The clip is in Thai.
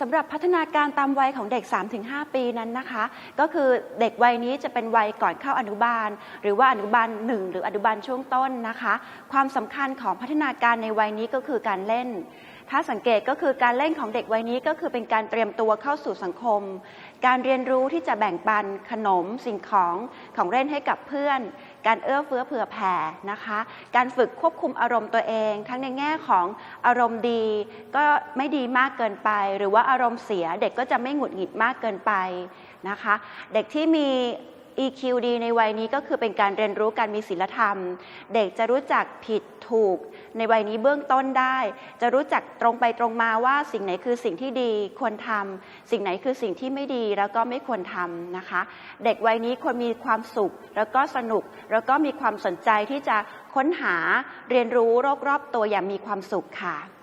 สำหรับพัฒนาการตามวัยของเด็ก 3-5 ปีนั้นนะคะ ก็คือเด็กวัยนี้จะเป็นวัยก่อนเข้าอนุบาล หรือว่าอนุบาล1หรืออนุบาลช่วงต้นนะคะ ความสำคัญของพัฒนาการในวัยนี้ก็คือการเล่นถ้าสังเกตก็คือการเล่นของเด็กวัยนี้ก็คือเป็นการเตรียมตัวเข้าสู่สังคม การเรียนรู้ที่จะแบ่งปันขนมสิ่งของของเล่นให้กับเพื่อน การเอื้อเฟื้อเผื่อแผ่นะคะ การฝึกควบคุมอารมณ์ตัวเอง ทั้งในแง่ของอารมณ์ดี ก็ไม่ดีมากเกินไป หรือว่าอารมณ์เสียเด็กก็จะไม่หงุดหงิดมากเกินไปนะคะ เด็กที่มี EQ ดีในวัยนี้ก็คือเป็นการเรียนรู้การมีศีลธรรม เด็กจะรู้จักผิดถูก ในวัยนี้เบื้องต้นได้ จะรู้จักตรงไปตรงมาว่าสิ่งไหนคือสิ่งที่ดีควรทำสิ่งไหนคือสิ่งที่ไม่ดีแล้วก็ไม่ควรทำนะคะ เด็กวัยนี้ควรมีความสุข แล้วก็สนุก แล้วก็มีความสนใจที่จะค้นหาเรียนรู้รอบๆตัวอย่างมีความสุขค่ะ